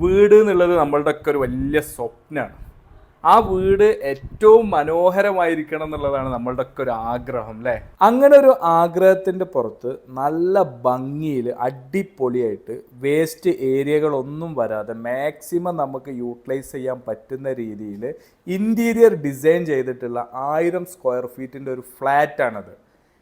വീട് എന്നുള്ളത് നമ്മളുടെ ഒക്കെ ഒരു വലിയ സ്വപ്നമാണ്. ആ വീട് ഏറ്റവും മനോഹരമായിരിക്കണം എന്നുള്ളതാണ് നമ്മളുടെ ഒക്കെ ഒരു ആഗ്രഹം അല്ലേ? അങ്ങനെ ഒരു ആഗ്രഹത്തിന്റെ പുറത്ത് നല്ല ഭംഗിയിൽ അടിപൊളിയായിട്ട് വേസ്റ്റ് ഏരിയകളൊന്നും വരാതെ മാക്സിമം നമുക്ക് യൂട്ടിലൈസ് ചെയ്യാൻ പറ്റുന്ന രീതിയിൽ ഇന്റീരിയർ ഡിസൈൻ ചെയ്തിട്ടുള്ള ആയിരം സ്ക്വയർ ഫീറ്റിന്റെ ഒരു ഫ്ലാറ്റാണത്.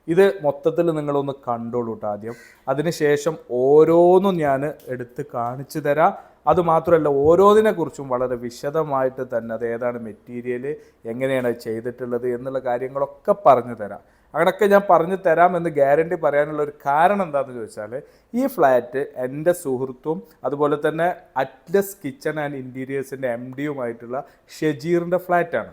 ഇത് മൊത്തത്തിൽ നിങ്ങളൊന്ന് കണ്ടോളൂ ട്ടോ ആദ്യം അതിനുശേഷം ഓരോന്നും ഞാൻ എടുത്ത് കാണിച്ചു തരാം. അതുമാത്രമല്ല ഓരോന്നിനെ കുറിച്ചും വളരെ വിശദമായിട്ട് തന്നെ അത് ഏതാണ് മെറ്റീരിയൽ എങ്ങനെയാണ് ചെയ്തിട്ടുള്ളത് എന്നുള്ള കാര്യങ്ങളൊക്കെ പറഞ്ഞു തരാം. അങ്ങനെയൊക്കെ ഞാൻ പറഞ്ഞു തരാമെന്ന് ഗ്യാരണ്ടി പറയാനുള്ള ഒരു കാരണം എന്താണെന്ന് ചോദിച്ചാൽ ഈ ഫ്ലാറ്റ് എന്റെ സുഹൃത്തും അതുപോലെ തന്നെ അറ്റ്ലസ് കിച്ചൺ ആൻഡ് ഇന്റീരിയേഴ്സിന്റെ എം ഡിയുമായിട്ടുള്ള ഷെജീറിന്റെ ഫ്ലാറ്റാണ്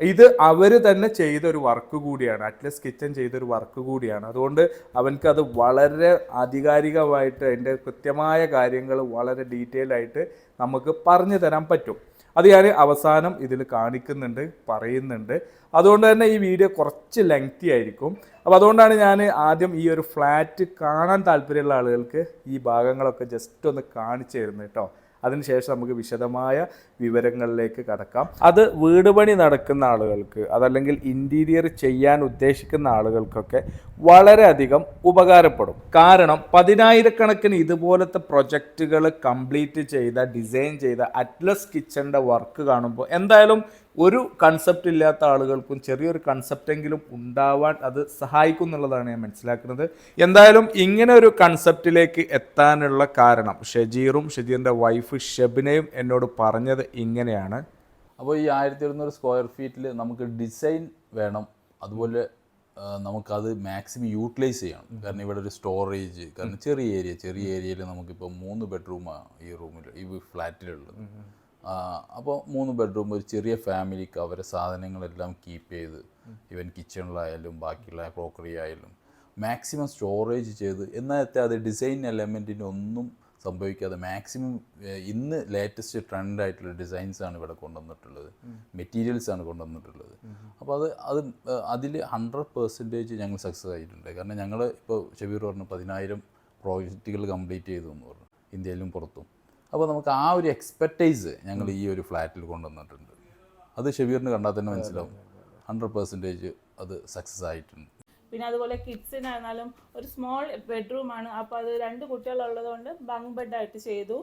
ഇത് അവർ തന്നെ ചെയ്ത ഒരു വർക്ക് കൂടിയാണ്. അറ്റ്ലസ് കിച്ചൺ ചെയ്തൊരു വർക്ക് കൂടിയാണ്. അതുകൊണ്ട് അവൻക്ക് അത് വളരെ ആധികാരികമായിട്ട് അതിന്റെ കൃത്യമായ കാര്യങ്ങൾ വളരെ ഡീറ്റെയിൽ ആയിട്ട് നമുക്ക് പറഞ്ഞു തരാൻ പറ്റും. അത് ഞാൻ അവസാനം ഇതിൽ കാണിക്കുന്നുണ്ട് പറയുന്നുണ്ട്. അതുകൊണ്ട് തന്നെ ഈ വീഡിയോ കുറച്ച് ലെങ്തി ആയിരിക്കും. അപ്പോൾ അതുകൊണ്ടാണ് ഞാൻ ആദ്യം ഈ ഒരു ഫ്ലാറ്റ് കാണാൻ താല്പര്യമുള്ള ആളുകൾക്ക് ഈ ഭാഗങ്ങളൊക്കെ ജസ്റ്റ് ഒന്ന് കാണിച്ചു തരുന്നത് കേട്ടോ. അതിനുശേഷം നമുക്ക് വിശദമായ വിവരങ്ങളിലേക്ക് കടക്കാം. അത് വീട് പണി നടക്കുന്ന ആളുകൾക്ക് അതല്ലെങ്കിൽ ഇന്റീരിയർ ചെയ്യാൻ ഉദ്ദേശിക്കുന്ന ആളുകൾക്കൊക്കെ വളരെയധികം ഉപകാരപ്പെടും. കാരണം പതിനായിരക്കണക്കിന് ഇതുപോലത്തെ പ്രൊജക്റ്റുകൾ കംപ്ലീറ്റ് ചെയ്ത ഡിസൈൻ ചെയ്ത അറ്റ്ലസ് കിച്ചന്റെ വർക്ക് കാണുമ്പോൾ എന്തായാലും ഒരു കൺസെപ്റ്റ് ഇല്ലാത്ത ആളുകൾക്കും ചെറിയൊരു കൺസെപ്റ്റെങ്കിലും ഉണ്ടാവാൻ അത് സഹായിക്കും എന്നുള്ളതാണ് ഞാൻ മനസ്സിലാക്കുന്നത്. എന്തായാലും ഇങ്ങനെ ഒരു കൺസെപ്റ്റിലേക്ക് എത്താനുള്ള കാരണം ഷജീറും ഷജീറിന്റെ വൈഫ് ഷെബിനയും എന്നോട് പറഞ്ഞത് ഇങ്ങനെയാണ്. അപ്പോൾ ഈ ആയിരത്തി എഴുന്നൂറ് സ്ക്വയർ ഫീറ്റിൽ നമുക്ക് ഡിസൈൻ വേണം. അതുപോലെ നമുക്കത് മാക്സിമം യൂട്ടിലൈസ് ചെയ്യണം. കാരണം ഇവിടെ ഒരു സ്റ്റോറേജ് കാരണം ചെറിയ ഏരിയ ചെറിയ ഏരിയയിൽ നമുക്കിപ്പോൾ മൂന്ന് ബെഡ്റൂമാണ് ഈ റൂമിൽ ഈ ഫ്ലാറ്റിലുള്ളത് അപ്പോൾ മൂന്ന് ബെഡ്റൂം ഒരു ചെറിയ ഫാമിലിക്ക് അവരെ സാധനങ്ങളെല്ലാം കീപ്പ് ചെയ്ത് ഈവൻ കിച്ചണിലായാലും ബാക്കിയുള്ള ക്രോക്കറി ആയാലും മാക്സിമം സ്റ്റോറേജ് ചെയ്ത് എന്നാലത്തെ അത് ഡിസൈൻ എലമെന്റിന് ഒന്നും സംഭവിക്കാതെ മാക്സിമം ഇന്ന് ലേറ്റസ്റ്റ് ട്രെൻഡായിട്ടുള്ള ഡിസൈൻസ് ആണ് ഇവിടെ കൊണ്ടുവന്നിട്ടുള്ളത്. മെറ്റീരിയൽസ് ആണ് കൊണ്ടുവന്നിട്ടുള്ളത്. അപ്പോൾ അത് അത് അതിൽ ഹൺഡ്രഡ് പെർസെന്റേജ് ഞങ്ങൾ സക്സസ് ആയിട്ടുണ്ട്. കാരണം ഞങ്ങൾ ഇപ്പോൾ ഷബീർ പറഞ്ഞു പതിനായിരം പ്രോജക്റ്റുകൾ കംപ്ലീറ്റ് ചെയ്തു എന്ന് പറഞ്ഞു. ഇന്ത്യയിലും പുറത്തും. അപ്പോൾ നമുക്ക് ആ ഒരു എക്സ്പെർട്ടൈസ് ഞങ്ങൾ ഈ ഒരു ഫ്ലാറ്റിൽ കൊണ്ടുവന്നിട്ടുണ്ട്. അത് ഷെബീറിന് കണ്ടാൽ തന്നെ മനസ്സിലാവും. ഹൺഡ്രഡ് പെർസെന്റേജ് അത് സക്സസ് ആയിട്ടുണ്ട്. പിന്നെ അതുപോലെ കിഡ്സിനായിരുന്നാലും ഒരു സ്മോൾ ബെഡ്റൂമാണ് അപ്പോൾ അത് രണ്ട് കുട്ടികളുള്ളത് കൊണ്ട് ബങ്ക് ബെഡായിട്ട് ചെയ്തു.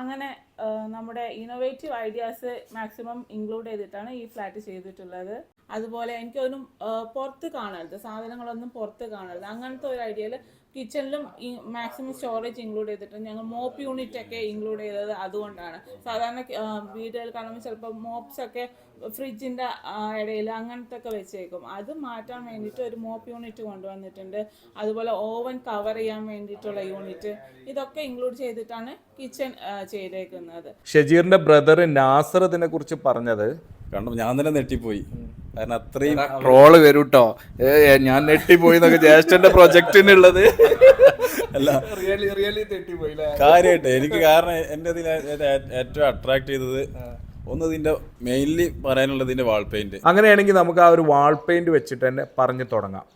അങ്ങനെ നമ്മുടെ ഇന്നോവേറ്റീവ് ഐഡിയാസ് മാക്സിമം ഇൻക്ലൂഡ് ചെയ്തിട്ടാണ് ഈ ഫ്ലാറ്റ് ചെയ്തിട്ടുള്ളത്. അതുപോലെ എനിക്കൊന്നും പുറത്ത് കാണരുത്. സാധനങ്ങളൊന്നും പുറത്ത് കാണരുത്. അങ്ങനത്തെ ഒരു ഐഡിയയിൽ കിച്ചണിലും മാക്സിമം സ്റ്റോറേജ് ഇൻക്ലൂഡ് ചെയ്തിട്ടുണ്ട് ഞങ്ങൾ മോപ്പ് യൂണിറ്റ് ഒക്കെ ഇൻക്ലൂഡ് ചെയ്തത് അതുകൊണ്ടാണ്. സാധാരണ വീടുകൾ കാണുമ്പോൾ ചിലപ്പോൾ മോപ്സ് ഒക്കെ ഫ്രിഡ്ജിന്റെ ഇടയിൽ അങ്ങനത്തെ ഒക്കെ വെച്ചേക്കും. അത് മാറ്റാൻ വേണ്ടിയിട്ട് ഒരു മോപ്പ് യൂണിറ്റ് കൊണ്ടുവന്നിട്ടുണ്ട്. അതുപോലെ ഓവൻ കവർ ചെയ്യാൻ വേണ്ടിയിട്ടുള്ള യൂണിറ്റ്. ഇതൊക്കെ ഇൻക്ലൂഡ് ചെയ്തിട്ടാണ് കിച്ചൺ ചെയ്തേക്കുന്നത്. ഷജീറിന്റെ ബ്രദർ നാസർ ഇതിനെ കുറിച്ച് പറഞ്ഞത്. കാരണം ഞാൻ തന്നെ നെട്ടിപ്പോയി കാരണം അത്രയും ട്രോൾ വരും കേട്ടോ ഞാൻ നെട്ടിപ്പോയി എന്നൊക്കെ ജ്യേഷ്ഠന്റെ പ്രൊജക്ടിനുള്ളത് അല്ല. റിയലി റിയലി തെറ്റിപ്പോയി കാര്യമായിട്ട് എനിക്ക് കാരണം എന്റെ ഇതിൽ ഏറ്റവും അട്രാക്ട് ചെയ്തത് ഒന്ന് ഇതിന്റെ മെയിൻലി പറയാനുള്ളത് ഇതിന്റെ വാൾ പെയിന്റ് അങ്ങനെയാണെങ്കിൽ നമുക്ക് ആ ഒരു വാൾ പെയിന്റ് വെച്ചിട്ട് തന്നെ പറഞ്ഞു തുടങ്ങാം.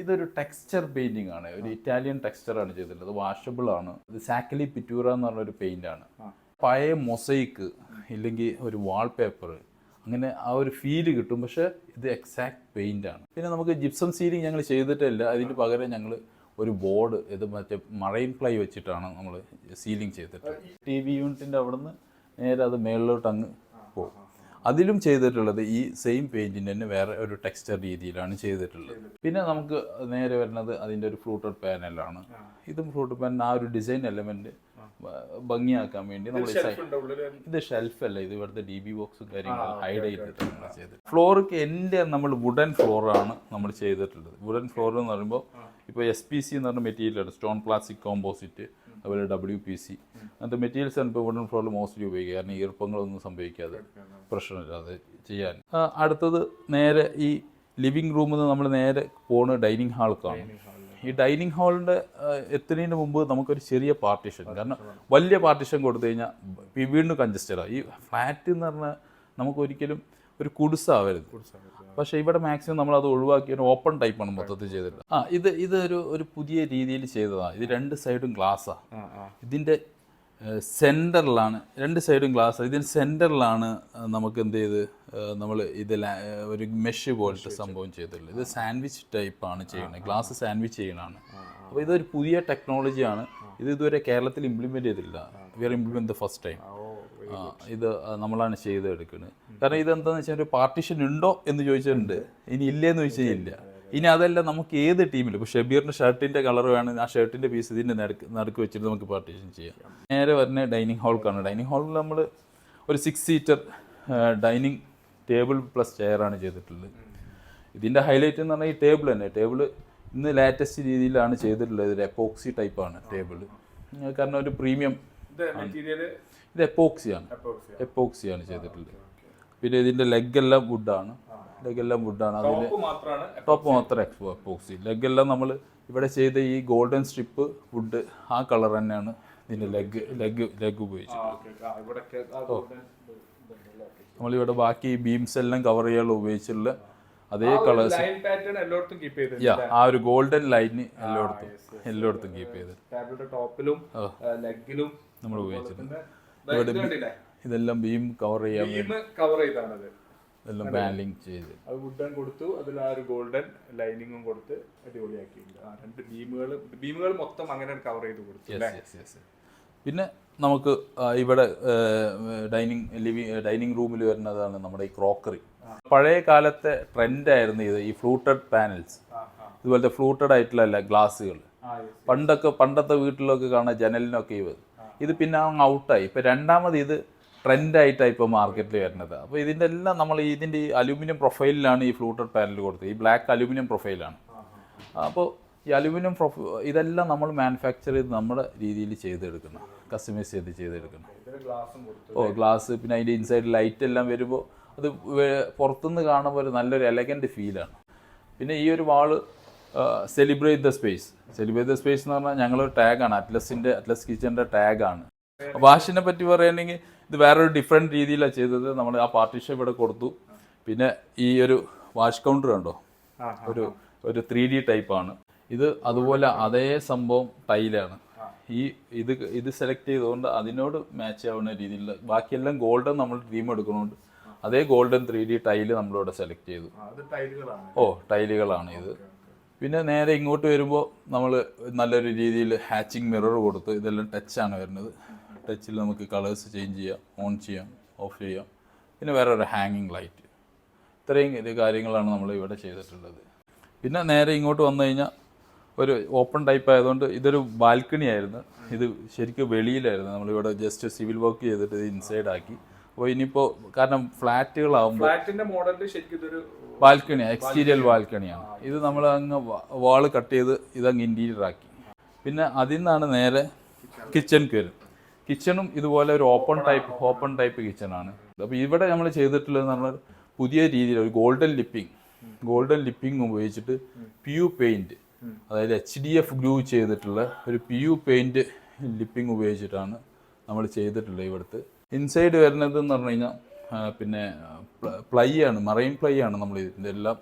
ഇതൊരു ടെക്സ്ചർ പെയിന്റിംഗ് ആണ്. ഒരു ഇറ്റാലിയൻ ടെക്സ്ചർ ആണ് ചെയ്തിട്ടുള്ളത്. വാഷബിൾ ആണ്. ഇത് സാക്കലി പിറ്റൂറ എന്ന് പറഞ്ഞ ഒരു പെയിന്റ് ആണ് പഴയ മൊസൈക്ക് ഇല്ലെങ്കിൽ ഒരു വാൾ പേപ്പർ അങ്ങനെ ആ ഒരു ഫീൽ കിട്ടും. പക്ഷേ ഇത് എക്സാക്ട് പെയിന്റ് ആണ്. പിന്നെ നമുക്ക് ജിപ്സം സീലിംഗ് ഞങ്ങൾ ചെയ്തിട്ടില്ല. അതിന് പകരം ഞങ്ങൾ ഒരു ബോർഡ് ഇത് മറ്റേ മറൈൻ പ്ലൈ വെച്ചിട്ടാണ് നമ്മൾ സീലിംഗ് ചെയ്തിട്ട്. ടി വി യൂണിറ്റിന്റെ അവിടെ നിന്ന് നേരെ അത് മേളിലോട്ട് അങ്ങ് പോകും. അതിലും ചെയ്തിട്ടുള്ളത് ഈ സെയിം പെയിന്റിന്റെ തന്നെ വേറെ ഒരു ടെക്സ്ചർ രീതിയിലാണ് ചെയ്തിട്ടുള്ളത്. പിന്നെ നമുക്ക് നേരെ വരുന്നത് അതിന്റെ ഒരു ഫ്ലൂട്ടഡ് പാനലാണ് ഇതും ഫ്ലൂട്ടഡ് പാനൽ ആ ഒരു ഡിസൈൻ എലമെന്റ് ഭംഗിയാക്കാൻ വേണ്ടി നമ്മൾ ഇത് ഷെൽഫ് അല്ല ഇത് ഇവിടുത്തെ ഡി ബി ബോക്സും കാര്യങ്ങളും ഹൈഡ് ചെയ്തിട്ടുണ്ട് ചെയ്തത്. ഫ്ലോർക്ക് എന്റെ നമ്മൾ വുഡൻ ഫ്ലോറാണ് നമ്മൾ ചെയ്തിട്ടുള്ളത്. വുഡൻ ഫ്ലോർ എന്ന് പറയുമ്പോൾ ഇപ്പോൾ എസ് പി സി എന്ന് പറഞ്ഞ മെറ്റീരിയലാണ് സ്റ്റോൺ പ്ലാസ്റ്റിക് കോമ്പോസിറ്റ് അതുപോലെ ഡബ്ല്യു പി സി അങ്ങനത്തെ മെറ്റീരിയൽസ് ആണ് ഇപ്പോൾ വുഡൻ ഫ്ലോറിൽ മോസ്റ്റ്ലി ഉപയോഗിക്കുക. കാരണം ഈർപ്പങ്ങളൊന്നും സംഭവിക്കാതെ പ്രശ്നമില്ലാതെ ചെയ്യാൻ. അടുത്തത് നേരെ ഈ ലിവിങ് റൂമിൽ നിന്ന് നമ്മൾ നേരെ പോണ് ഡൈനിങ് ഹാൾക്കാണ് ഈ ഡൈനിങ് ഹാളിന്റെ എത്തുന്നതിന് മുമ്പ് നമുക്കൊരു ചെറിയ പാർട്ടീഷൻ. കാരണം വലിയ പാർട്ടീഷൻ കൊടുത്തു കഴിഞ്ഞാൽ വീണ്ടും കഞ്ചസ്റ്റഡാണ് ഈ ഫ്ലാറ്റ് എന്ന് പറഞ്ഞാൽ നമുക്കൊരിക്കലും ഒരു കുടിസാവരുത്. പക്ഷേ ഇവിടെ മാക്സിമം നമ്മൾ അത് ഒഴിവാക്കി ഒരു ഓപ്പൺ ടൈപ്പാണ് മൊത്തത്തിൽ ചെയ്തിട്ടുള്ളത്. ആ ഇത് ഇത് ഒരു ഒരു പുതിയ രീതിയിൽ ചെയ്തതാണ് ഇത് രണ്ട് സൈഡും ഗ്ലാസ്സാണ് ഇതിന്റെ സെന്ററിലാണ് രണ്ട് സൈഡും ഗ്ലാസ് ഇതിന് സെന്ററിലാണ് നമുക്ക് എന്ത് ചെയ്ത് നമ്മൾ ഇത് ഒരു മെഷ് പോലത്തെ സംഭവം ചെയ്തിട്ടുള്ളത്. ഇത് സാൻഡ്വിച്ച് ടൈപ്പാണ് ചെയ്യുന്നത്. ഗ്ലാസ് സാൻഡ്വിച്ച് ചെയ്യണതാണ് അപ്പോൾ ഇതൊരു പുതിയ ടെക്നോളജിയാണ് ഇത് ഇതുവരെ കേരളത്തിൽ ഇംപ്ലിമെന്റ് ചെയ്തില്ല we are implement the first time ഇത് നമ്മളാണ് ചെയ്തെടുക്കുന്നത്. കാരണം ഇതെന്താണെന്ന് വെച്ചാൽ ഒരു പാർട്ടീഷൻ ഉണ്ടോ എന്ന് ചോദിച്ചിട്ടുണ്ട് ഇനി ഇല്ലേന്ന് ചോദിച്ചാൽ ഇല്ല. ഇനി അതെല്ലാം നമുക്ക് ഏത് ടീമിൽ ഇപ്പോൾ ഷെബീറിന്റെ ഷർട്ടിന്റെ കളർ വേണമെങ്കിൽ ആ ഷർട്ടിന്റെ പീസ് ഇതിന്റെ നടുക്ക് നടുക്ക് വെച്ചിട്ട് നമുക്ക് പാർട്ടീഷൻ ചെയ്യാം. നേരെ വരുന്ന ഡൈനിങ് ഹാൾക്കാണ് ഡൈനിങ് ഹാളിൽ നമ്മൾ ഒരു six seater dining table plus ചെയറാണ് ചെയ്തിട്ടുള്ളത്. ഇതിന്റെ ഹൈലൈറ്റ് എന്ന് പറഞ്ഞാൽ ഈ ടേബിൾ തന്നെ. ടേബിൾ ഇന്ന് ലേറ്റസ്റ്റ് രീതിയിലാണ് ചെയ്തിട്ടുള്ളത്. ഇതിൽ എപ്പോക്സി ടൈപ്പാണ് ടേബിൾ കാരണം ഒരു പ്രീമിയം ഇത് എപ്പോക്സിയാണ് എപ്പോക്സിയാണ് ചെയ്തിട്ടുള്ളത്. പിന്നെ ഇതിന്റെ ലെഗ് എല്ലാം വുഡാണ് ലെഗ് എല്ലാം വുഡാണ് അതിൽ ടോപ്പ് മാത്രം എക്സ്പോ എപ്പോക്സി ലെഗെല്ലാം നമ്മൾ ഇവിടെ ചെയ്ത ഈ ഗോൾഡൻ സ്ട്രിപ്പ് വുഡ് ആ കളർ തന്നെയാണ് ഇതിന്റെ ലെഗ് ലെഗ് ലെഗ് ഉപയോഗിച്ചത്. നമ്മളിവിടെ ബാക്കി ബീംസ് എല്ലാം കവർ ചെയ്യാനുള്ള ഉപയോഗിച്ചുള്ള അതേ കളേഴ്സ് യാ ആ ഒരു ഗോൾഡൻ ലൈന് എല്ലായിടത്തും എല്ലായിടത്തും കീപ്പ് ചെയ്ത് ടോപ്പിലും ലെഗിലും നമ്മൾ ഉപയോഗിച്ചിട്ടുണ്ട്. ഇതെല്ലാം ബീം കവർ ചെയ്യാൻ കവർ ചെയ്താണത്. ഇതെല്ലാം ബാൻഡിങ് ചെയ്ത്. അത് വുഡൻ കൊടുത്തു അതിൽ ആ ഒരു ഗോൾഡൻ ലൈനിങ്ങും കൊടുത്ത് അടിപൊളിയാക്കിയിട്ടുണ്ട്. ആ രണ്ട് ബീമുകൾ ബീമുകൾ മൊത്തം അങ്ങനെ കവർ ചെയ്ത് കൊടുത്തു പിന്നെ നമുക്ക് ഇവിടെ ഡൈനിങ് ലിവിങ് ഡൈനിങ് റൂമിൽ വരുന്നതാണ് നമ്മുടെ ഈ ക്രോക്കറി പഴയ കാലത്തെ ട്രെൻഡായിരുന്നു ഇത് ഈ ഫ്ലൂട്ടഡ് പാനൽസ് ഇതുപോലത്തെ ഫ്ലൂട്ടഡ് ആയിട്ടുള്ള ഗ്ലാസ്സുകൾ പണ്ടൊക്കെ പണ്ടത്തെ വീട്ടിലൊക്കെ കാണാൻ ജനലിനൊക്കെ ഇത് ഇത് പിന്നെ അങ്ങ് ഔട്ടായി ഇപ്പം രണ്ടാമത് ഇത് ട്രെൻഡായിട്ടാണ് ഇപ്പോൾ മാർക്കറ്റിൽ വരുന്നത്. അപ്പോൾ ഇതിന്റെ എല്ലാം നമ്മൾ ഇതിന്റെ ഈ അലൂമിനിയം പ്രൊഫൈലിലാണ് ഈ ഫ്ലൂട്ടഡ് പാനൽ കൊടുത്തത്. ഈ ബ്ലാക്ക് അലൂമിനിയം പ്രൊഫൈലാണ്. അപ്പോൾ ഈ അലുമിനിയം പ്രൊഫ ഇതെല്ലാം നമ്മൾ മാനുഫാക്ചർ ചെയ്ത് നമ്മുടെ രീതിയിൽ ചെയ്തെടുക്കണം കസ്റ്റമൈസ് ചെയ്ത് ചെയ്തെടുക്കണം ഓ ഗ്ലാസ് പിന്നെ അതിന്റെ ഇൻസൈഡ് ലൈറ്റ് എല്ലാം വരുമ്പോൾ അത് പുറത്തുനിന്ന് കാണുമ്പോൾ ഒരു നല്ലൊരു എലഗന്റ് ഫീലാണ്. പിന്നെ ഈ ഒരു wall celebrate the space. Celebrate the space എന്ന് പറഞ്ഞാൽ ഞങ്ങളൊരു ടാഗാണ്. അറ്റ്ലസിന്റെ അറ്റ്ലസ് കിച്ചന്റെ ടാഗാണ്. വാഷിനെ പറ്റി പറയുകയാണെങ്കിൽ ഇത് വേറൊരു ഡിഫറെന്റ് രീതിയിലാണ് ചെയ്തത്. നമ്മൾ ആ പാർട്ടിഷൻ ഇവിടെ കൊടുത്തു. പിന്നെ ഈ ഒരു വാഷ് കൗണ്ടർ കണ്ടോ? ഒരു ഒരു ത്രീ ഡി ടൈപ്പാണ് ഇത് അതുപോലെ അതേ സംഭവം ടൈലാണ് ഈ ഇത് ഇത് സെലക്ട് ചെയ്തുകൊണ്ട് അതിനോട് മാച്ച് ആവുന്ന രീതിയിൽ ബാക്കിയെല്ലാം ഗോൾഡൻ നമ്മൾ ഡ്രീം എടുക്കുന്നുണ്ട് അതേ ഗോൾഡൻ ത്രീ ഡി ടൈൽ നമ്മളിവിടെ സെലക്ട് ചെയ്തു. ഓ ടൈലുകളാണ് ഇത്. പിന്നെ നേരെ ഇങ്ങോട്ട് വരുമ്പോൾ നമ്മൾ നല്ലൊരു രീതിയിൽ ഹാച്ചിങ് മിറർ കൊടുത്ത് ഇതെല്ലാം ടച്ചാണ് വരുന്നത്. ടച്ചിൽ നമുക്ക് കളേഴ്സ് ചേഞ്ച് ചെയ്യാം ഓൺ ചെയ്യാം ഓഫ് ചെയ്യാം. പിന്നെ വേറെ ഒരു ഹാങ്ങിങ് ലൈറ്റ് ഇത്രയും ഇത് കാര്യങ്ങളാണ് നമ്മൾ ഇവിടെ ചെയ്തിട്ടുള്ളത്. പിന്നെ നേരെ ഇങ്ങോട്ട് വന്നു കഴിഞ്ഞാൽ ഒരു ഓപ്പൺ ടൈപ്പ് ആയതുകൊണ്ട് ഇതൊരു ബാൽക്കണി ആയിരുന്നു. ഇത് ശരിക്കും വെളിയിലായിരുന്നു. നമ്മളിവിടെ ജസ്റ്റ് സിവിൽ വർക്ക് ചെയ്തിട്ട് ഇത് ഇൻസൈഡ് ആക്കി. അപ്പോൾ ഇനിയിപ്പോൾ കാരണം ഫ്ലാറ്റുകളാകുമ്പോൾ ഫ്ലാറ്റിന്റെ മോഡലിൽ ശരിക്കും ഇതൊരു ബാൽക്കണിയാണ് എക്സ്റ്റീരിയൽ ബാൽക്കണിയാണ് ഇത് നമ്മൾ അങ്ങ് വാൾ കട്ട് ചെയ്ത് ഇതങ്ങ് ഇന്റീരിയർ ആക്കി. പിന്നെ അതിൽ നിന്നാണ് നേരെ കിച്ചൺ വരും കിച്ചണും ഇതുപോലെ ഒരു ഓപ്പൺ ടൈപ്പ് ഓപ്പൺ ടൈപ്പ് കിച്ചണാണ് അപ്പോൾ ഇവിടെ നമ്മൾ ചെയ്തിട്ടുള്ളത് നമ്മൾ പുതിയ രീതിയിൽ ഒരു ഗോൾഡൻ ലിപ്പിംഗ് ഗോൾഡൻ ലിപ്പിംഗ് ഉപയോഗിച്ചിട്ട് പി യു പെയിന്റ് അതായത് എച്ച് ഡി എഫ് ഗ്ലൂ ചെയ്തിട്ടുള്ള ഒരു പി യു പെയിന്റ് ലിപ്പിംഗ് ഉപയോഗിച്ചിട്ടാണ് നമ്മൾ ചെയ്തിട്ടുള്ളത് ഇവിടുത്തെ. ഇൻസൈഡ് വരുന്നത് എന്ന് പറഞ്ഞു കഴിഞ്ഞാൽ പിന്നെ പ്ലൈ ആണ്. മറൈൻ പ്ലൈ ആണ് നമ്മൾ ഇതിന്റെ എല്ലാം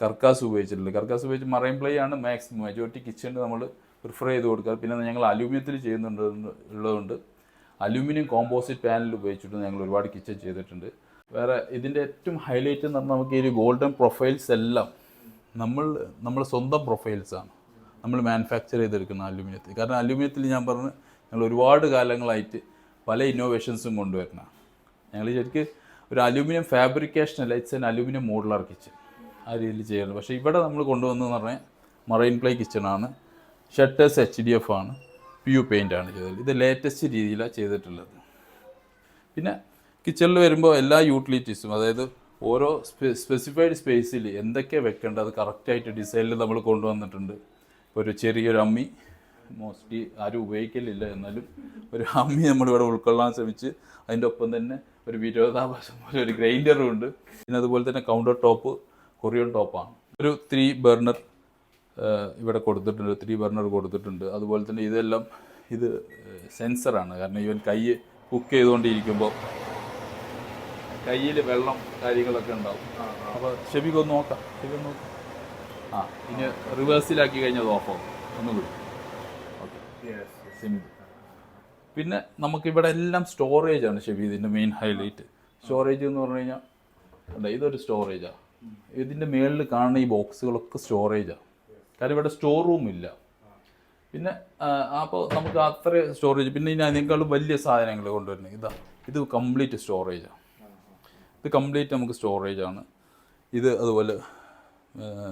കർക്കാസ് ഉപയോഗിച്ചിട്ടുള്ളത്. കർക്കാസ് ഉപയോഗിച്ച് മറൈൻ പ്ലൈ ആണ് മാക്സിമം മെജോറിറ്റി കിച്ചണിൽ നമ്മൾ പ്രിഫർ ചെയ്ത് കൊടുക്കുക പിന്നെ ഞങ്ങൾ അലൂമിനിയത്തിൽ ചെയ്യുന്നുണ്ട് ഉള്ളതുകൊണ്ട് അലൂമിനിയം കോമ്പോസിറ്റ് പാനൽ ഉപയോഗിച്ചിട്ട് ഞങ്ങൾ ഒരുപാട് കിച്ചൺ ചെയ്തിട്ടുണ്ട്. വേറെ ഇതിന്റെ ഏറ്റവും ഹൈലൈറ്റ് എന്ന് പറഞ്ഞാൽ നമുക്ക് ഈ ഗോൾഡൻ പ്രൊഫൈൽസ് എല്ലാം നമ്മൾ നമ്മുടെ സ്വന്തം പ്രൊഫൈൽസാണ് നമ്മൾ മാനുഫാക്ചർ ചെയ്തെടുക്കുന്ന അലൂമിനിയത്തിൽ. കാരണം അലുമിനിയത്തിൽ ഞാൻ പറഞ്ഞു ഞങ്ങൾ ഒരുപാട് കാലങ്ങളായിട്ട് പല ഇന്നോവേഷൻസും കൊണ്ടുവരണം ഞങ്ങൾ ശരിക്ക് ഒരു അലുമിനിയം ഫാബ്രിക്കേഷൻ അല്ല it's an aluminium modular kitchen ആ രീതിയിൽ ചെയ്യുന്നത്. പക്ഷേ ഇവിടെ നമ്മൾ കൊണ്ടുവന്നതെന്ന് പറഞ്ഞാൽ മറൈൻ പ്ലേ കിച്ചണാണ് ഷട്ടേഴ്സ് എച്ച് ഡി എഫ് ആണ്. പി യു ആണ് ചെയ്തത്. ഇത് ലേറ്റസ്റ്റ് രീതിയിലാണ് ചെയ്തിട്ടുള്ളത്. പിന്നെ കിച്ചണിൽ വരുമ്പോൾ എല്ലാ യൂട്ടിലിറ്റീസും അതായത് ഓരോ സ്പെസിഫൈഡ് സ്പേസിൽ എന്തൊക്കെ വെക്കേണ്ടത് അത് കറക്റ്റായിട്ട് ഡിസൈനിൽ നമ്മൾ കൊണ്ടുവന്നിട്ടുണ്ട്. ഒരു ചെറിയൊരു അമ്മി മോസ്റ്റ്ലി ആരും ഉപയോഗിക്കലില്ല എന്നാലും ഒരു അമ്മി നമ്മളിവിടെ ഉൾക്കൊള്ളാൻ ശ്രമിച്ച് അതിന്റെ ഒപ്പം തന്നെ ഒരു വിരോധാഭാസം പോലെ ഒരു ഗ്രൈൻഡറും ഉണ്ട്. പിന്നെ അതുപോലെ തന്നെ കൗണ്ടർ ടോപ്പ് കൊറിയൻ ടോപ്പാണ് ഒരു ത്രീ ബർണർ ഇവിടെ കൊടുത്തിട്ടുണ്ട് ത്രീ ബർണർ കൊടുത്തിട്ടുണ്ട്. അതുപോലെ തന്നെ ഇതെല്ലാം ഇത് സെൻസറാണ് കാരണം ഇവൻ കൈ കുക്ക് ചെയ്തുകൊണ്ടിരിക്കുമ്പോൾ കയ്യിൽ വെള്ളം കാര്യങ്ങളൊക്കെ ഉണ്ടാവും. അപ്പോൾ ഷെബിക്കൊന്ന് നോക്കാം. ഷെബി ഒന്ന് നോക്കാം. ആ ഇനി റിവേഴ്സിലാക്കി കഴിഞ്ഞാൽ അത് ഓഫാവും ഒന്നുകൂടി ഓക്കെ സിമ്പിൾ പിന്നെ നമുക്കിവിടെ എല്ലാം സ്റ്റോറേജാണ് ആണ് ഷെബി ഇതിന്റെ മെയിൻ ഹൈലൈറ്റ് സ്റ്റോറേജ് എന്ന് പറഞ്ഞു കഴിഞ്ഞാൽ അല്ല ഇതൊരു സ്റ്റോറേജാണ് ഇതിന്റെ മേളിൽ കാണുന്ന ഈ ബോക്സുകളൊക്കെ സ്റ്റോറേജാണ് കാരണം ഇവിടെ സ്റ്റോർ റൂം ഇല്ല. പിന്നെ അപ്പോൾ നമുക്ക് അത്ര സ്റ്റോറേജ് പിന്നെ ഇനി അതിനേക്കാളും വലിയ സാധനങ്ങൾ കൊണ്ടുവരുന്നത് ഇതാ. ഇത് കംപ്ലീറ്റ് സ്റ്റോറേജാണ് ഇത് കംപ്ലീറ്റ് നമുക്ക് സ്റ്റോറേജാണ് ഇത് അതുപോലെ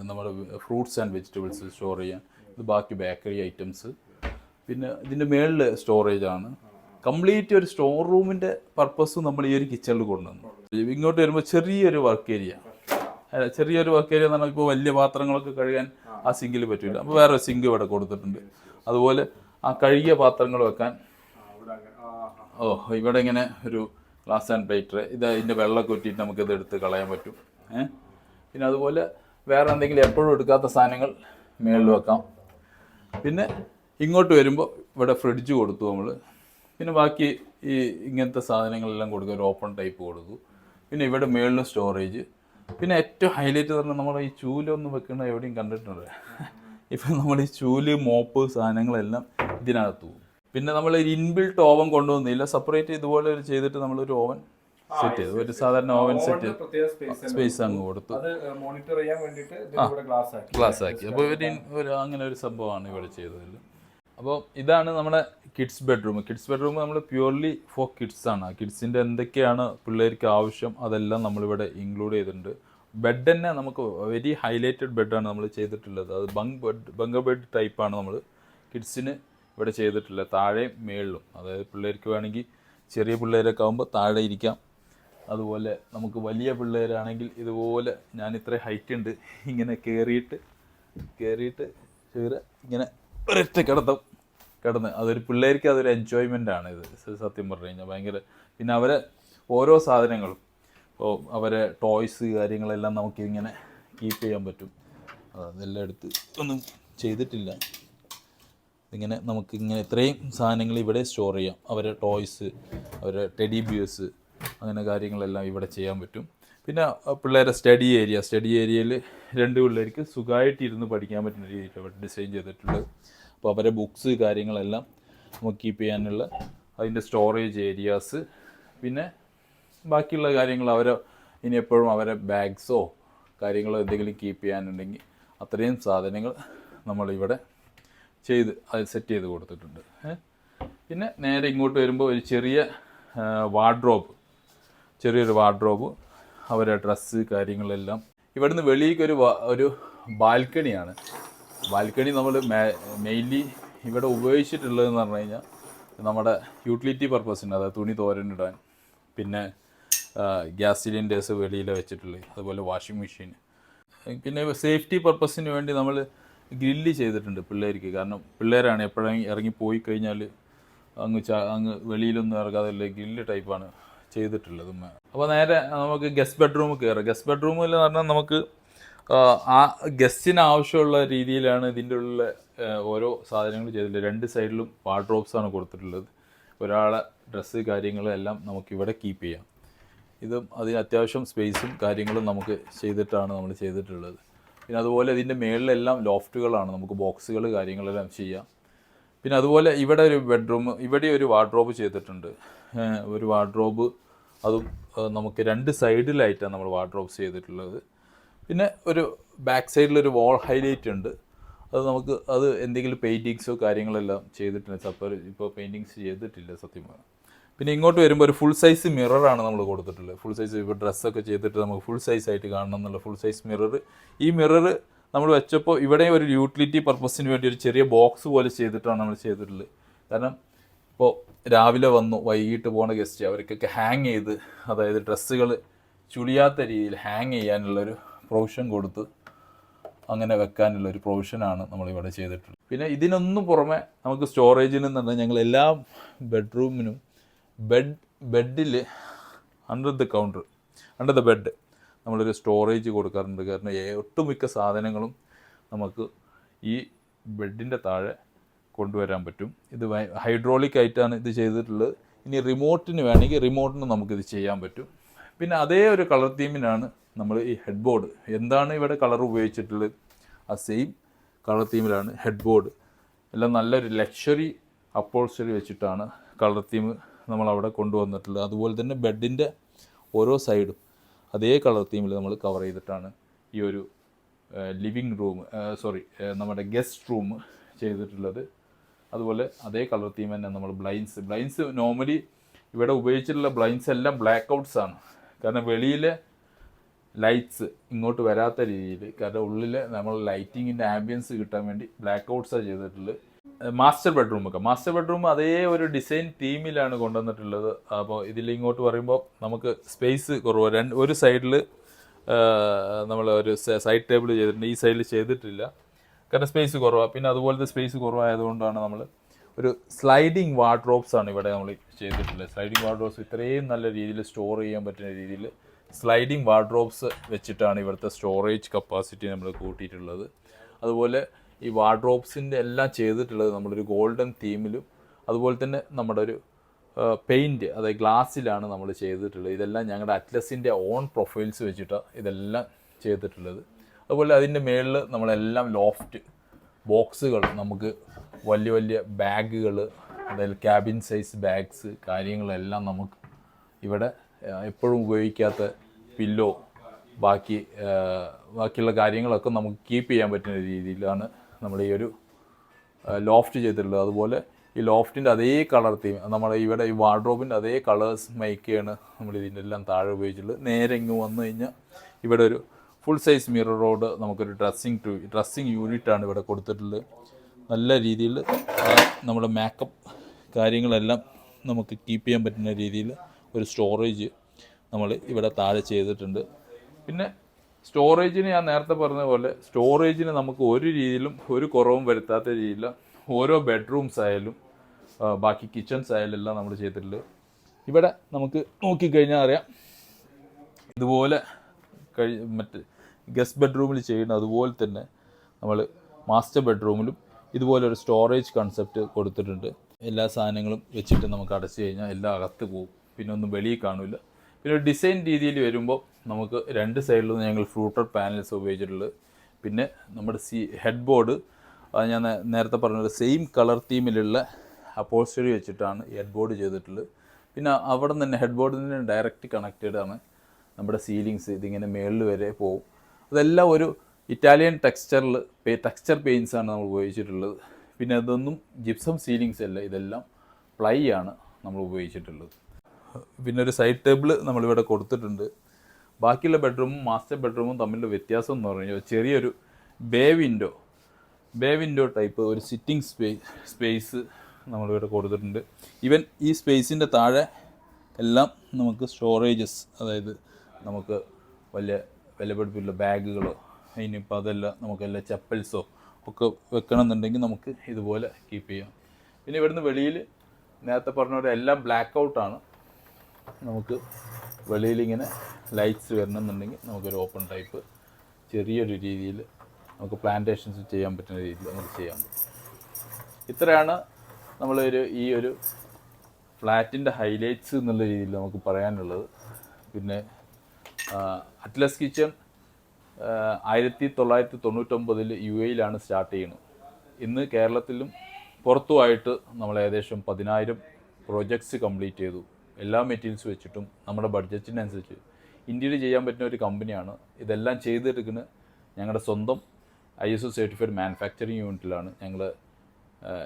നമ്മുടെ ഫ്രൂട്ട്സ് ആൻഡ് വെജിറ്റബിൾസ് സ്റ്റോർ ചെയ്യാൻ. ഇത് ബാക്കി ബേക്കറി ഐറ്റംസ് പിന്നെ ഇതിന്റെ മേളിൽ സ്റ്റോറേജാണ് കംപ്ലീറ്റ് ഒരു സ്റ്റോർ റൂമിന്റെ പർപ്പസ് നമ്മൾ ഈ ഒരു കിച്ചണിൽ കൊണ്ടുവന്നു. ഇങ്ങോട്ട് വരുമ്പോൾ ചെറിയൊരു വർക്ക് ഏരിയ ചെറിയൊരു ഏരിയ എന്ന് പറഞ്ഞാൽ ഇപ്പോൾ വലിയ പാത്രങ്ങളൊക്കെ കഴുകാൻ ആ. സിങ്കിൽ പറ്റില്ല. അപ്പോൾ വേറെ സിങ്ക് ഇവിടെ കൊടുത്തിട്ടുണ്ട്. അതുപോലെ ആ കഴുകിയ പാത്രങ്ങൾ വെക്കാൻ ഓ ഇവിടെ ഇങ്ങനെ ഒരു ഗ്ലാസ് ആൻഡ് പ്ലേറ്റർ ഇത് ഇതിന്റെ വെള്ളമൊക്കെ ഒറ്റിയിട്ട് നമുക്കിത് എടുത്ത് കളയാൻ പറ്റും. ഏഹ് പിന്നെ അതുപോലെ വേറെ എന്തെങ്കിലും എപ്പോഴും എടുക്കാത്ത സാധനങ്ങൾ മേളിൽ വെക്കാം. പിന്നെ ഇങ്ങോട്ട് വരുമ്പോൾ ഇവിടെ ഫ്രിഡ്ജ് കൊടുത്തു നമ്മൾ പിന്നെ ബാക്കി ഈ ഇങ്ങനത്തെ സാധനങ്ങളെല്ലാം കൊടുക്കുക ഒരു ഓപ്പൺ ടൈപ്പ് കൊടുത്തു. പിന്നെ ഇവിടെ മേളിൽ സ്റ്റോറേജ് പിന്നെ ഏറ്റവും ഹൈലൈറ്റ് എന്ന് പറഞ്ഞാൽ നമ്മുടെ ഈ ചൂലൊന്നും വെക്കുന്ന എവിടെയും കണ്ടിട്ടുണ്ട്. ഇപ്പം നമ്മൾ ഈ ചൂൽ മോപ്പ് സാധനങ്ങളെല്ലാം ഇതിനകത്ത് പോകും. പിന്നെ നമ്മൾ ഒരു ഇൻബിൽട്ട് ഓവൻ കൊണ്ടുവന്നില്ല. സെപ്പറേറ്റ് ഇതുപോലെ ഒരു ചെയ്തിട്ട് നമ്മളൊരു ഓവൻ സെറ്റ് ചെയ്തു. ഒരു സാധാരണ ഓവൻ സെറ്റ് സ്പേസ് അങ്ങ് കൊടുത്തു. മോണിറ്റർ ചെയ്യാൻ വേണ്ടിയിട്ട് ഗ്ലാസ് ആക്കി. അപ്പോൾ ഒരു അങ്ങനെ ഒരു സംഭവമാണ് ഇവിടെ ചെയ്തതിൽ അപ്പോൾ ഇതാണ് നമ്മുടെ കിഡ്സ് ബെഡ്റൂം കിഡ്സ് ബെഡ്റൂം നമ്മൾ പ്യുവർലി ഫോർ കിഡ്സ് ആണ്. കിഡ്സിന്റെ എന്തൊക്കെയാണ് പിള്ളേർക്ക് ആവശ്യം അതെല്ലാം നമ്മളിവിടെ ഇൻക്ലൂഡ് ചെയ്തിട്ടുണ്ട്. ബെഡ് തന്നെ നമുക്ക് വെരി ഹൈലൈറ്റഡ് ബെഡാണ് നമ്മൾ ചെയ്തിട്ടുള്ളത്. അത് ബങ്ക് ബെഡ് ബങ്ക ബെഡ് ടൈപ്പാണ് നമ്മൾ കിഡ്സിന് ഇവിടെ ചെയ്തിട്ടുള്ളത്. താഴെയും മേളിലും. അതായത് പിള്ളേർക്ക് വേണമെങ്കിൽ ചെറിയ പിള്ളേരൊക്കെ ആകുമ്പോൾ താഴെ ഇരിക്കാം. അതുപോലെ നമുക്ക് വലിയ പിള്ളേരാണെങ്കിൽ ഇതുപോലെ ഞാൻ ഇത്ര ഹൈറ്റ് ഉണ്ട്. ഇങ്ങനെ കയറിയിട്ട് കയറിയിട്ട് ചേര ഇങ്ങനെ ഒരൊറ്റ കിടത്തം കിടന്ന് അതൊരു പിള്ളേർക്ക് അതൊരു എൻജോയ്മെന്റ് ആണ് ഇത്. സത്യം പറഞ്ഞു കഴിഞ്ഞാൽ ഭയങ്കര പിന്നെ അവരെ ഓരോ സാധനങ്ങളും. ഇപ്പോൾ അവരെ ടോയ്സ് കാര്യങ്ങളെല്ലാം നമുക്ക് ഇങ്ങനെ കീപ്പ് ചെയ്യാൻ പറ്റും. അതെല്ലാം എടുത്ത് ഒന്നും ചെയ്തിട്ടില്ല. ഇങ്ങനെ നമുക്ക് ഇങ്ങനെ ഇത്രയും സാധനങ്ങൾ ഇവിടെ സ്റ്റോർ ചെയ്യാം. അവരെ ടോയ്സ് അവരെ ടെഡി ബിയേഴ്സ് അങ്ങനെ കാര്യങ്ങളെല്ലാം ഇവിടെ ചെയ്യാൻ പറ്റും. പിന്നെ പിള്ളേരെ സ്റ്റഡി ഏരിയ സ്റ്റഡി ഏരിയയിൽ രണ്ട് പിള്ളേർക്ക് സുഖമായിട്ട് ഇരുന്ന് പഠിക്കാൻ പറ്റുന്ന രീതിയിൽ ഡിസൈൻ ചെയ്തിട്ടുള്ളത്. അപ്പോൾ അവരെ ബുക്സ് കാര്യങ്ങളെല്ലാം നമുക്ക് കീപ്പ് ചെയ്യാനുള്ള അതിന്റെ സ്റ്റോറേജ് ഏരിയാസ് പിന്നെ ബാക്കിയുള്ള കാര്യങ്ങൾ അവരെ ഇനി എപ്പോഴും അവരെ ബാഗ്സോ കാര്യങ്ങളോ എന്തെങ്കിലും കീപ്പ് ചെയ്യാനുണ്ടെങ്കിൽ അത്രയും സാധനങ്ങൾ നമ്മളിവിടെ ചെയ്ത് അത് സെറ്റ് ചെയ്ത് കൊടുത്തിട്ടുണ്ട്. പിന്നെ നേരെ ഇങ്ങോട്ട് വരുമ്പോൾ ഒരു ചെറിയ വാർഡ്രോബ് ചെറിയൊരു വാർഡ്രോബ് അവരെ ഡ്രസ്സ് കാര്യങ്ങളെല്ലാം. ഇവിടുന്ന് വെളിയിലേക്ക് ഒരു ഒരു ബാൽക്കണിയാണ് ബാൽക്കണി നമ്മൾ മെയിൻലി ഇവിടെ ഉപയോഗിച്ചിട്ടുള്ളതെന്ന് പറഞ്ഞു കഴിഞ്ഞാൽ നമ്മുടെ യൂട്ടിലിറ്റി പർപ്പസിന് അതായത് തുണി തോരനിടാൻ പിന്നെ ഗ്യാസ് സിലിണ്ടേഴ്സ് വെളിയിൽ വെച്ചിട്ടുള്ളത് അതുപോലെ വാഷിംഗ് മെഷീൻ പിന്നെ സേഫ്റ്റി പർപ്പസിന് വേണ്ടി നമ്മൾ ഗ്രില്ല് ചെയ്തിട്ടുണ്ട് പിള്ളേർക്ക്. കാരണം പിള്ളേരാണ് എപ്പോഴും ഇറങ്ങി പോയി കഴിഞ്ഞാൽ അങ്ങ് ച അങ്ങ് വെളിയിലൊന്നും ഇറങ്ങാതെ ഗ്രില്ല് ടൈപ്പാണ് ചെയ്തിട്ടുള്ളത് അപ്പോൾ നേരെ നമുക്ക് ഗസ്റ്റ് ബെഡ്റൂം കയറാം. ഗസ്റ്റ് ബെഡ്റൂമിൽ പറഞ്ഞാൽ നമുക്ക് ആ, ഗസ്റ്റിന് ആവശ്യമുള്ള രീതിയിലാണ് ഇതിന്റെ ഉള്ളിൽ ഓരോ സാധനങ്ങൾ ചെയ്തിട്ടുള്ളത്. രണ്ട് സൈഡിലും വാർഡ്രോബ്സ് ആണ് കൊടുത്തിട്ടുള്ളത്. ഒരാളെ ഡ്രസ്സ് കാര്യങ്ങളും എല്ലാം നമുക്ക് ഇവിടെ കീപ്പ് ചെയ്യാം. ഇതും അതിന് അത്യാവശ്യം സ്പേസും കാര്യങ്ങളും നമുക്ക് ചെയ്തിട്ടാണ് നമ്മൾ ചെയ്തിട്ടുള്ളത്. പിന്നെ അതുപോലെ ഇതിന്റെ മേളിലെല്ലാം ലോഫ്റ്റുകളാണ് നമുക്ക് ബോക്സുകൾ കാര്യങ്ങളെല്ലാം ചെയ്യാം. പിന്നെ അതുപോലെ ഇവിടെ ഒരു ബെഡ്റൂം ഇവിടെ ഒരു വാർഡ്രോബ് ചെയ്തിട്ടുണ്ട്. ഒരു വാർഡ്രോബ് അതും നമുക്ക് രണ്ട് സൈഡിലായിട്ടാണ് നമ്മൾ വാർഡ്രോബ്സ് ചെയ്തിട്ടുള്ളത്. പിന്നെ ഒരു ബാക്ക് സൈഡിലൊരു വാൾ ഹൈലൈറ്റ് ഉണ്ട്. അത് നമുക്ക് അത് എന്തെങ്കിലും പെയിന്റിങ്സോ കാര്യങ്ങളെല്ലാം ചെയ്തിട്ടില്ല. സപ്പർ ഇപ്പോൾ പെയിന്റിങ്സ് ചെയ്തിട്ടില്ല സത്യം പറഞ്ഞാൽ പിന്നെ ഇങ്ങോട്ട് വരുമ്പോൾ ഒരു ഫുൾ സൈസ് മിററാണ് നമ്മൾ കൊടുത്തിട്ടുള്ളത്. ഫുൾ സൈസ് ഇപ്പോൾ ഡ്രസ്സൊക്കെ ചെയ്തിട്ട് നമുക്ക് ഫുൾ സൈസ് ആയിട്ട് കാണണം എന്നുള്ള ഫുൾ സൈസ് മിറർ ഈ മിറർ നമ്മൾ വെച്ചപ്പോൾ ഇവിടെ ഒരു യൂട്ടിലിറ്റി പർപ്പസിന് വേണ്ടി ഒരു ചെറിയ ബോക്സ് പോലെ ചെയ്തിട്ടാണ് നമ്മൾ ചെയ്തിട്ടുള്ളത്. കാരണം ഇപ്പോൾ രാവിലെ വന്നു വൈകിട്ട് പോണ ഗസ്റ്റ് അവർക്കൊക്കെ ഹാങ് ചെയ്ത് അതായത് ഡ്രസ്സുകൾ ചുളിയാത്ത രീതിയിൽ ഹാങ് ചെയ്യാനുള്ളൊരു പ്രൊവിഷൻ കൊടുത്ത് അങ്ങനെ വെക്കാനുള്ള ഒരു പ്രൊവിഷനാണ് നമ്മളിവിടെ ചെയ്തിട്ടുള്ളത്. പിന്നെ ഇതിനൊന്നും പുറമെ നമുക്ക് സ്റ്റോറേജിന് തന്നെ ഞങ്ങൾ എല്ലാ ബെഡ്റൂമിനും ബെഡ് ബെഡിൽ under the counter under the bed നമ്മളൊരു സ്റ്റോറേജ് കൊടുക്കാറുണ്ട്. കാരണം ഒട്ടുമിക്ക സാധനങ്ങളും നമുക്ക് ഈ ബെഡിന്റെ താഴെ കൊണ്ടുവരാൻ പറ്റും. ഇത് ഹൈഡ്രോളിക് ആയിട്ടാണ് ഇത് ചെയ്തിട്ടുള്ളത്. ഇനി റിമോട്ടിന് വേണമെങ്കിൽ റിമോട്ടിന് നമുക്കിത് ചെയ്യാൻ പറ്റും. പിന്നെ അതേ ഒരു കളർ തീമിനാണ് നമ്മൾ ഈ ഹെഡ് ബോർഡ് എന്താണ് ഇവിടെ കളർ ഉപയോഗിച്ചിട്ടുള്ളത്? ആ സെയിം കളർ തീമിലാണ് ഹെഡ് ബോർഡ് എല്ലാം നല്ലൊരു ലക്ഷറി അപ്പോൾസ്റ്ററി വെച്ചിട്ടാണ് കളർ തീം നമ്മൾ അവിടെ കൊണ്ടുവന്നിട്ടുള്ളത്. അതുപോലെ തന്നെ ബെഡിന്റെ ഓരോ സൈഡും അതേ കളർ തീമിൽ നമ്മൾ കവർ ചെയ്തിട്ടാണ് ഈ ഒരു ലിവിങ് റൂം സോറി നമ്മുടെ ഗസ്റ്റ് റൂം ചെയ്തിട്ടുള്ളത്. അതുപോലെ അതേ കളർ തീം തന്നെ നമ്മൾ ബ്ലൈൻസ്. ബ്ലൈൻസ് നോർമലി ഇവിടെ ഉപയോഗിച്ചിട്ടുള്ള ബ്ലൈൻസ് എല്ലാം ബ്ലാക്ക് ഔട്ട്സ് ആണ്. കാരണം വെളിയിലെ ലൈറ്റ്സ് ഇങ്ങോട്ട് വരാത്ത രീതിയിൽ കാരണം ഉള്ളിൽ നമ്മൾ ലൈറ്റിങ്ങിന്റെ ആംബിയൻസ് കിട്ടാൻ വേണ്ടി ബ്ലാക്ക് ഔട്ട്സാണ് ചെയ്തിട്ടുള്ളത്. മാസ്റ്റർ ബെഡ്റൂം ഒക്കെ. മാസ്റ്റർ ബെഡ്റൂം അതേ ഒരു ഡിസൈൻ തീമിലാണ് കൊണ്ടുവന്നിട്ടുള്ളത്. അപ്പോൾ ഇതിൽ ഇങ്ങോട്ട് പറയുമ്പോൾ നമുക്ക് സ്പേസ് കുറവ്. രണ്ട് ഒരു സൈഡിൽ നമ്മൾ ഒരു സൈഡ് ടേബിൾ ചെയ്തിട്ടുണ്ട്. ഈ സൈഡിൽ ചെയ്തിട്ടില്ല. കാരണം സ്പേസ് കുറവാണ് പിന്നെ അതുപോലത്തെ സ്പേസ് കുറവായതുകൊണ്ടാണ് നമ്മൾ ഒരു സ്ലൈഡിങ് വാർഡ്രോബ്സ് ആണ് ഇവിടെ നമ്മൾ ചെയ്തിട്ടുള്ളത്. സ്ലൈഡിങ് വാർഡ്രോബ്സ് ഇത്രയും നല്ല രീതിയിൽ സ്റ്റോർ ചെയ്യാൻ പറ്റുന്ന രീതിയിൽ സ്ലൈഡിങ് വാർഡ്രോബ്സ് വെച്ചിട്ടാണ് ഇവിടുത്തെ സ്റ്റോറേജ് കപ്പാസിറ്റി നമ്മൾ കൂട്ടിയിട്ടുള്ളത്. അതുപോലെ ഈ വാർഡ്രോബ്സിന്റെ എല്ലാം ചെയ്തിട്ടുള്ളത് നമ്മളൊരു ഗോൾഡൻ തീമിലും അതുപോലെ തന്നെ നമ്മുടെ ഒരു പെയിന്റ് അതായത് ഗ്ലാസ്സിലാണ് നമ്മൾ ചെയ്തിട്ടുള്ളത്. ഇതെല്ലാം ഞങ്ങളുടെ അറ്റ്ലസിന്റെ ഓൺ പ്രൊഫൈൽസ് വെച്ചിട്ടാണ് ഇതെല്ലാം ചെയ്തിട്ടുള്ളത്. അതുപോലെ അതിന്റെ മേളിൽ നമ്മളെല്ലാം ലോഫ്റ്റ് ബോക്സുകൾ നമുക്ക് വലിയ വലിയ ബാഗുകൾ അതായത് ക്യാബിൻ സൈസ് ബാഗ്സ് കാര്യങ്ങളെല്ലാം നമുക്ക് ഇവിടെ എപ്പോഴും ഉപയോഗിക്കാത്ത പില്ലോ ബാക്കി ബാക്കിയുള്ള കാര്യങ്ങളൊക്കെ നമുക്ക് കീപ്പ് ചെയ്യാൻ പറ്റുന്ന രീതിയിലാണ് നമ്മൾ ഈ ഒരു ലോഫ്റ്റ് ചെയ്തിട്ടുള്ളത്. അതുപോലെ ഈ ലോഫ്റ്റിന്റെ അതേ കളർ തീം നമ്മൾ ഇവിടെ ഈ വാർഡ്രോബിന്റെ അതേ കളേഴ്സ് മൈക്കാണ് നമ്മൾ ഇതിന്റെ എല്ലാം താഴെ ഉപയോഗിച്ചിട്ടുള്ളത്. നേരെ ഇങ്ങ് വന്നു കഴിഞ്ഞാൽ ഇവിടെ ഒരു ഫുൾ സൈസ് മിററോട് നമുക്കൊരു ഡ്രസ്സിങ് ടു ഡ്രസ്സിങ് യൂണിറ്റാണ് ഇവിടെ കൊടുത്തിട്ടുള്ളത്. നല്ല രീതിയിൽ നമ്മുടെ മേക്കപ്പ് കാര്യങ്ങളെല്ലാം നമുക്ക് കീപ്പ് ചെയ്യാൻ പറ്റുന്ന രീതിയിൽ ഒരു സ്റ്റോറേജ് നമ്മൾ ഇവിടെ താഴെ ചെയ്തിട്ടുണ്ട്. പിന്നെ സ്റ്റോറേജിന് ഞാൻ നേരത്തെ പറഞ്ഞ പോലെ സ്റ്റോറേജിന് നമുക്ക് ഒരു രീതിയിലും ഒരു കുറവും വരുത്താത്ത രീതിയിൽ ഓരോ ബെഡ്റൂംസ് ആയാലും ബാക്കി കിച്ചൺസ് ആയാലും എല്ലാം നമ്മൾ ചെയ്തിട്ടുണ്ട്. ഇവിടെ നമുക്ക് നോക്കിക്കഴിഞ്ഞാൽ അറിയാം ഇതുപോലെ കഴി മറ്റ് ഗസ്റ്റ് ബെഡ്റൂമിൽ ചെയ്യുന്ന അതുപോലെ തന്നെ നമ്മൾ മാസ്റ്റർ ബെഡ്റൂമിലും ഇതുപോലെ ഒരു സ്റ്റോറേജ് കൺസെപ്റ്റ് കൊടുത്തിട്ടുണ്ട്. എല്ലാ സാധനങ്ങളും വെച്ചിട്ട് നമുക്ക് അടച്ചു കഴിഞ്ഞാൽ എല്ലാം അകത്ത് പോകും. പിന്നെ ഒന്നും വെളിയിൽ കാണില്ല. പിന്നെ ഡിസൈൻ രീതിയിൽ വരുമ്പോൾ നമുക്ക് രണ്ട് സൈഡിലും ഞങ്ങൾ ഫ്രൂട്ടർ പാനൽസ് ഉപയോഗിച്ചിട്ടുള്ളത് പിന്നെ നമ്മുടെ സി ഹെഡ് ബോർഡ് അത് ഞാൻ നേരത്തെ പറഞ്ഞത് സെയിം കളർ തീമിലുള്ള അപ്പോസ്റ്ററി വെച്ചിട്ടാണ് ഹെഡ് ബോർഡ് ചെയ്തിട്ടുള്ളത്. പിന്നെ അവിടെ നിന്ന് തന്നെ ഹെഡ് ബോർഡിൽ നിന്ന് ഡയറക്റ്റ് കണക്റ്റഡ് ആണ്. നമ്മുടെ സീലിങ്സ് ഇതിങ്ങനെ മേളിൽ വരെ പോവും അതെല്ലാം ഒരു ഇറ്റാലിയൻ ടെക്സ്ചറിൽ ടെക്സ്ചർ പെയിൻസ് ആണ് നമ്മൾ ഉപയോഗിച്ചിട്ടുള്ളത്. പിന്നെ അതൊന്നും ജിപ്സം സീലിങ്സ് അല്ല ഇതെല്ലാം പ്ലൈ ആണ് നമ്മൾ ഉപയോഗിച്ചിട്ടുള്ളത്. പിന്നെ ഒരു സൈഡ് ടേബിൾ നമ്മളിവിടെ കൊടുത്തിട്ടുണ്ട്. ബാക്കിയുള്ള ബെഡ്റൂമും മാസ്റ്റർ ബെഡ്റൂമും തമ്മിലുള്ള വ്യത്യാസം എന്ന് പറഞ്ഞാൽ ചെറിയൊരു bay window bay window type ഒരു സിറ്റിംഗ് സ്പേസ് സ്പേസ് നമ്മളിവിടെ കൊടുത്തിട്ടുണ്ട്. ഈവൻ ഈ സ്പേസിന്റെ താഴെ എല്ലാം നമുക്ക് സ്റ്റോറേജസ് അതായത് നമുക്ക് വലിയ വിലപിടിപ്പുള്ള ബാഗുകളോ ഇനിയിപ്പോൾ അതെല്ലാം നമുക്ക് എല്ലാ ചപ്പൽസോ ഒക്കെ വെക്കണമെന്നുണ്ടെങ്കിൽ നമുക്ക് ഇതുപോലെ കീപ്പ് ചെയ്യാം. പിന്നെ ഇവിടുന്ന് വെളിയിൽ നേരത്തെ പറഞ്ഞ പോലെ എല്ലാം ബ്ലാക്ക് ഔട്ടാണ് നമുക്ക് വെളിയിൽ ഇങ്ങനെ ലൈറ്റ്സ് വരണമെന്നുണ്ടെങ്കിൽ നമുക്കൊരു ഓപ്പൺ ടൈപ്പ് ചെറിയൊരു രീതിയിൽ നമുക്ക് പ്ലാന്റേഷൻസ് ചെയ്യാൻ പറ്റുന്ന രീതിയിൽ നമുക്ക് ചെയ്യാൻ പറ്റും. ഇത്രയാണ് നമ്മളൊരു ഈ ഒരു ഫ്ലാറ്റിന്റെ ഹൈലൈറ്റ്സ് എന്നുള്ള രീതിയിൽ നമുക്ക് പറയാനുള്ളത്. പിന്നെ അറ്റ്ലസ് കിച്ചൺ ആയിരത്തി തൊള്ളായിരത്തി തൊണ്ണൂറ്റൊമ്പതിൽ യു എയിലാണ് സ്റ്റാർട്ട് ചെയ്യുന്നത്. ഇന്ന് കേരളത്തിലും പുറത്തുമായിട്ട് നമ്മൾ ഏകദേശം പതിനായിരം പ്രോജക്ട്സ് കംപ്ലീറ്റ് ചെയ്തു. എല്ലാ മെറ്റീരിയൽസ് വെച്ചിട്ടും നമ്മുടെ ബഡ്ജറ്റിനനുസരിച്ച്. ഇന്ത്യയിൽ ചെയ്യാൻ പറ്റുന്ന ഒരു കമ്പനിയാണ്. ഇതെല്ലാം ചെയ്തെടുക്കുന്ന ഞങ്ങളുടെ സ്വന്തം I S O certified manufacturing യൂണിറ്റിലാണ് ഞങ്ങൾ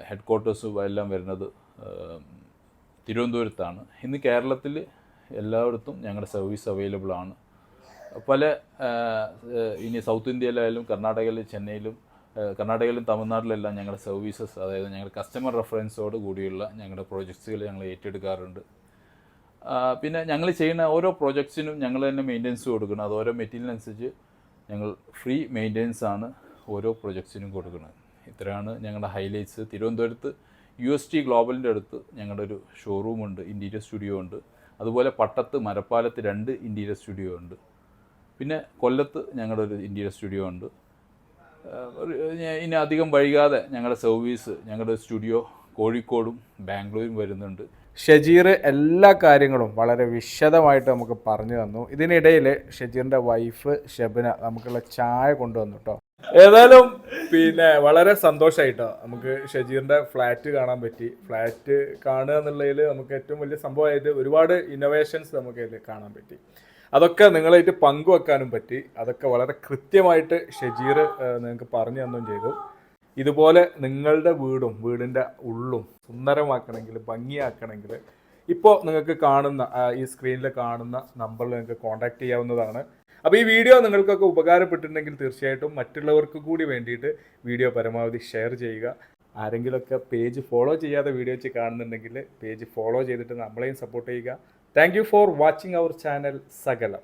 ഹെഡ് ക്വാർട്ടേഴ്സ് എല്ലാം വരുന്നത് തിരുവനന്തപുരത്താണ്. ഇന്ന് കേരളത്തിൽ എല്ലായിടത്തും ഞങ്ങളുടെ സർവീസ് അവൈലബിൾ ആണ്. പല ഇനി സൗത്ത് ഇന്ത്യയിലായാലും കർണാടകയിലും ചെന്നൈയിലും കർണാടകയിലും തമിഴ്നാട്ടിലെല്ലാം ഞങ്ങളുടെ സർവീസസ് അതായത് ഞങ്ങളുടെ കസ്റ്റമർ റെഫറൻസോട് കൂടിയുള്ള ഞങ്ങളുടെ പ്രോജക്ട്സുകൾ ഞങ്ങൾ ഏറ്റെടുക്കാറുണ്ട്. പിന്നെ ഞങ്ങൾ ചെയ്യുന്ന ഓരോ പ്രോജക്ട്സിനും ഞങ്ങൾ തന്നെ മെയിന്റെനൻസ് കൊടുക്കണം. അത് ഓരോ മെറ്റീരിയലിനനുസരിച്ച് ഞങ്ങൾ ഫ്രീ മെയിന്റെനൻസ് ആണ് ഓരോ പ്രൊജക്ട്സിനും കൊടുക്കുന്നത്. ഇത്രയാണ് ഞങ്ങളുടെ ഹൈലൈറ്റ്സ്. തിരുവനന്തപുരത്ത് യു എസ് ടി ഗ്ലോബലിന്റെ അടുത്ത് ഞങ്ങളുടെ ഒരു ഷോറൂമുണ്ട് ഇന്റീരിയർ സ്റ്റുഡിയോ ഉണ്ട്. അതുപോലെ പട്ടത്ത് മരപ്പാലത്ത് രണ്ട് ഇന്റീരിയർ സ്റ്റുഡിയോ ഉണ്ട്. പിന്നെ കൊല്ലത്ത് ഞങ്ങളുടെ ഒരു ഇന്റീരിയർ സ്റ്റുഡിയോ ഉണ്ട്. ഇനി അധികം വൈകാതെ ഞങ്ങളുടെ സർവീസ് ഞങ്ങളുടെ സ്റ്റുഡിയോ കോഴിക്കോടും ബാംഗ്ലൂരും വരുന്നുണ്ട്. ഷജീർ എല്ലാ കാര്യങ്ങളും വളരെ വിശദമായിട്ട് നമുക്ക് പറഞ്ഞു തന്നു. ഇതിനിടയിൽ ഷജീറിന്റെ വൈഫ് ഷെബിന നമുക്കുള്ള ചായ കൊണ്ടുവന്നു കേട്ടോ ഏതായാലും പിന്നെ വളരെ സന്തോഷമായിട്ടോ നമുക്ക് ഷജീറിന്റെ ഫ്ലാറ്റ് കാണാൻ പറ്റി. ഫ്ലാറ്റ് കാണുക എന്നുള്ളതിൽ നമുക്ക് ഏറ്റവും വലിയ സംഭവമായത് ഒരുപാട് ഇന്നോവേഷൻസ് നമുക്ക് അതിൽ കാണാൻ പറ്റി. അതൊക്കെ നിങ്ങളായിട്ട് പങ്കുവെക്കാനും പറ്റി. അതൊക്കെ വളരെ കൃത്യമായിട്ട് ഷജീർ നിങ്ങൾക്ക് പറഞ്ഞു തന്നും ചെയ്തു. ഇതുപോലെ നിങ്ങളുടെ വീടും വീടിന്റെ ഉള്ളും സുന്ദരമാക്കണമെങ്കിൽ ഭംഗിയാക്കണമെങ്കിൽ ഇപ്പോൾ നിങ്ങൾക്ക് കാണുന്ന ഈ സ്ക്രീനിൽ കാണുന്ന നമ്പറിൽ നിങ്ങൾക്ക് കോൺടാക്ട് ചെയ്യാവുന്നതാണ്. അപ്പോൾ ഈ വീഡിയോ നിങ്ങൾക്കൊക്കെ ഉപകാരപ്പെട്ടിട്ടുണ്ടെങ്കിൽ തീർച്ചയായിട്ടും മറ്റുള്ളവർക്ക് കൂടി വേണ്ടിയിട്ട് വീഡിയോ പരമാവധി ഷെയർ ചെയ്യുക. ആരെങ്കിലുമൊക്കെ പേജ് ഫോളോ ചെയ്യാതെ വീഡിയോ വെച്ച് കാണുന്നുണ്ടെങ്കിൽ പേജ് ഫോളോ ചെയ്തിട്ട് നമ്മളെയും സപ്പോർട്ട് ചെയ്യുക. Thank you for watching our channel Sakalam